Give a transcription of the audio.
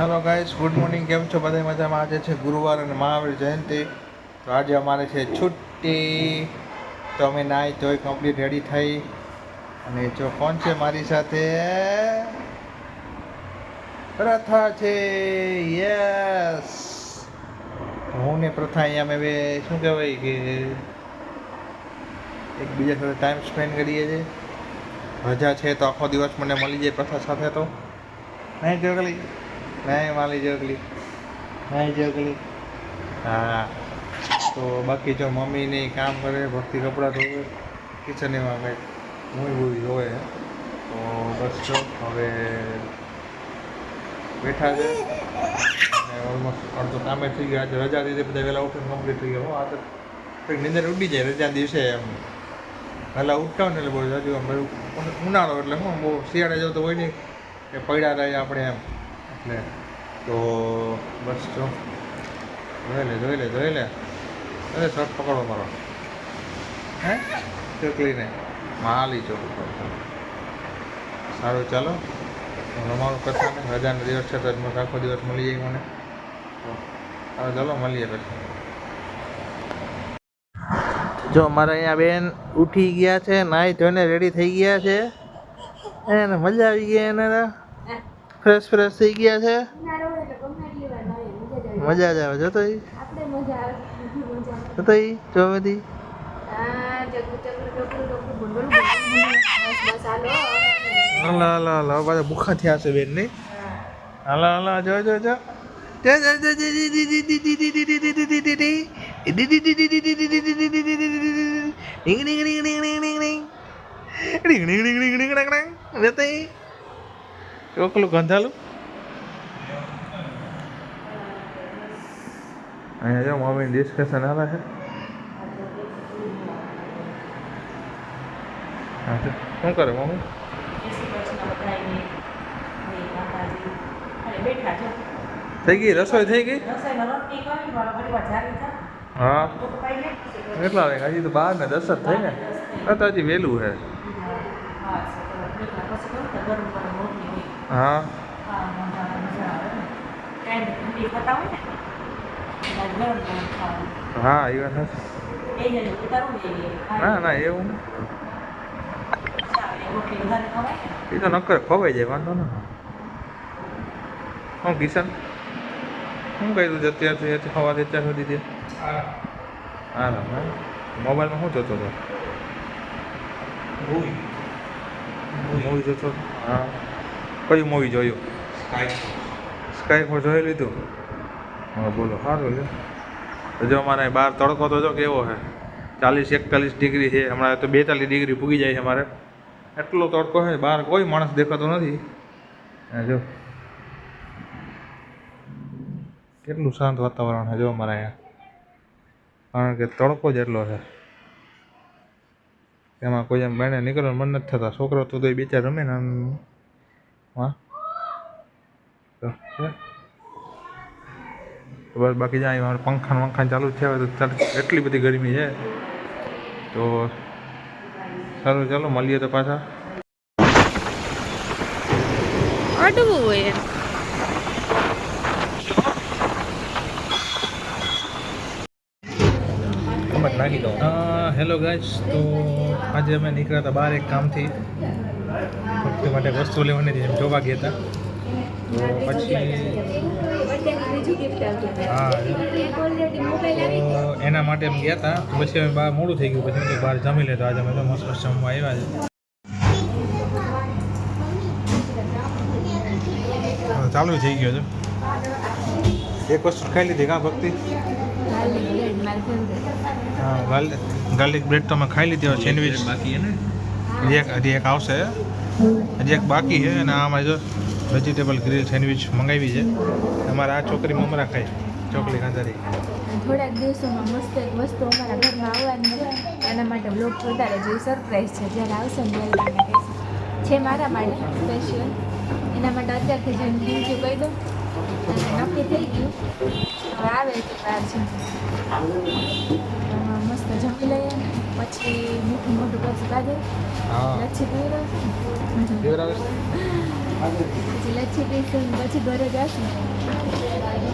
Guys good morning. કેમ છો? બધા મજામાં? આજે છે ગુરુવાર અને મહાવીર જયંતિ. તો આજે અમારે છે છુટ્ટી. તો અમે નાહી ધોઈ કમ્પ્લીટ રેડી થઈ. અને જો કોણ છે મારી સાથે, પ્રથા છે. યસ હું ને પ્રથા અહીંયા અમે શું કહેવાય કે, એકબીજા સાથે ટાઈમ સ્પેન્ડ કરીએ છીએ. રજા છે તો આખો દિવસ મને મળી જાય પ્રથા સાથે તો. નહીં જોગલી નહીં માલી જગલી. નહીં જોગલી. હા. તો બાકી જો મમ્મી ને કામ કરે ભક્તિ કપડાં ધોવે કિચનમાં કંઈક મૂવી બૂવી જોવે. તો બસ જો હવે બેઠા છે. અને ઓલમોસ્ટ અડધો કામે થઈ ગયા. આજે રજા દીધી બધા વહેલા ઉઠીને કમ્પ્લીટ થઈ ગયો. આ તો કંઈક નિંદર ઉડી જાય રજા દિવસે એમ. વહેલા ઉઠતા ને એટલે બહુ રજૂ આમ ઉનાળો એટલે હું બહુ શિયાળે જવું તો હોય નહીં. કે પડ્યા રહે આપણે એમ. એટલે તો બસ જો. જોઈ લે જોઈ લે જોઈ લે. અરે શર્ટ પકડો મારો. હે? ચોકલીને. માલી ચોક સારું ચાલો. અમારું કથા ને રજાનો દિવસ છે તો આખો દિવસ મળી જાય મને. હવે ચાલો મળીએ પછી. જો અમારે અહીંયા બેન ઉઠી ગયા છે નાહી ધોઈને રેડી થઈ ગયા છે. એને મજા આવી ગઈ એને. ફ્રેશ ફ્રેશ થઈ ગયા છે મજા જ આવે જતો તો તો ઈ જો બધી હલા હલા હલા પાછા ભૂખા થયા છે બેન નહીં હલા હલા જો જો જો જો જો જો જો જી જી જી જી જી જી જી જી જી જી જી જી જી. ડીંગ ડીંગ ડીંગ ડીંગ ડીંગ ડીંગ ડીંગ. ડીંગ ડીંગ ડીંગ ડીંગ ડીંગ ડીંગ ચોકલું ગંધાલું? અહીંયા જો મમ્મી ડિસ્કશન આવે છે. શું કરે મમ્મી? થઈ ગઈ? રસોઈ થઈ ગઈ? હા. કેટલા વાગે? હજી તો બાર ને દસ જ થઈ ને. તો હજી વહેલું છે. હા. હા એ વાત ના ના એવું એ તો નક્કર ખવાઈ જાય વાંધો ના હું કિશન? શું કર્યું છે અત્યારથી અત્યારે સુધી તે? હા મોબાઈલમાં શું જોતો હતો? મૂવી જોતો? હા. કયું મૂવી જોયું? સ્કાય ફોર જોઈ લીધું? હા બોલો. સારું છે. જો અમારે બહાર તડકો તો જો કેવો છે. ચાલીસ એકતાલીસ ડિગ્રી છે. હમણાં તો બેતાલીસ ડિગ્રી પૂગી જાય છે અમારે. એટલો તડકો છે. બહાર કોઈ માણસ દેખાતો નથી. જો. કેટલું શાંત વાતાવરણ છે જો અમારે અહીંયા. કારણ કે તડકો જ એટલો છે. એમાં કોઈ એમ બહેને નીકળવાનું મન નથી થતા. છોકરો તો બે ચાર રમે ને હા. તો બસ બાકી જાય મારે પંખા ને ચાલુ થયા હોય તો એટલી બધી ગરમી છે. તો સારું ચાલો મળીએ તો પાછા. અડવું હોય નાખી દઉં હેલો ગાઈસ તો આજે અમે નીકળ્યા હતા બહાર એક કામથી ભક્તિ માટે વસ્તુ લેવાની હતી એમ જોવા ગયા હતા. તો પછી હા. તો એના માટે એમ ગયા હતા. પછી અમે બહાર મોડું થઈ ગયું. પછી મેં બહાર જમી લેતો આજે અમે તો મસ્ત મસ્ત જમવા આવ્યા છે. ચાલુ થઈ ગયો છે. એક વસ્તુ ખાઈ લીધી કાં ભક્તિ? હા ગાર્લિક બ્રેડ તો અમે ખાઈ લીધી સેન્ડવિચ. બાકી ને હજી એક હજી એક આવશે. હજી એક બાકી છે અને આમાં જો વેજીટેબલ ગ્રીલ સેન્ડવિચ મંગાવી છે. અમારે આ છોકરી મમરા ખાય. ચોકલી ખાંધારી થોડાક દિવસોમાં મસ્ત એક વસ્તુ અમારા ઘરમાં આવવાની છે. એના માટે બ્લોગ વધારે જે સરપ્રાઈઝ છે. જ્યારે આવશે ને ત્યારે કહીશ. છે મારા માટે સ્પેશિયલ એના માટે અત્યારથી જઈને બીજું કહી દઉં. અને નક્કી થઈ ગયું. હવે આવે વાર છે जमि लै पछि मुख मसे लच्छी पिस लच्छी पिरो जास लाग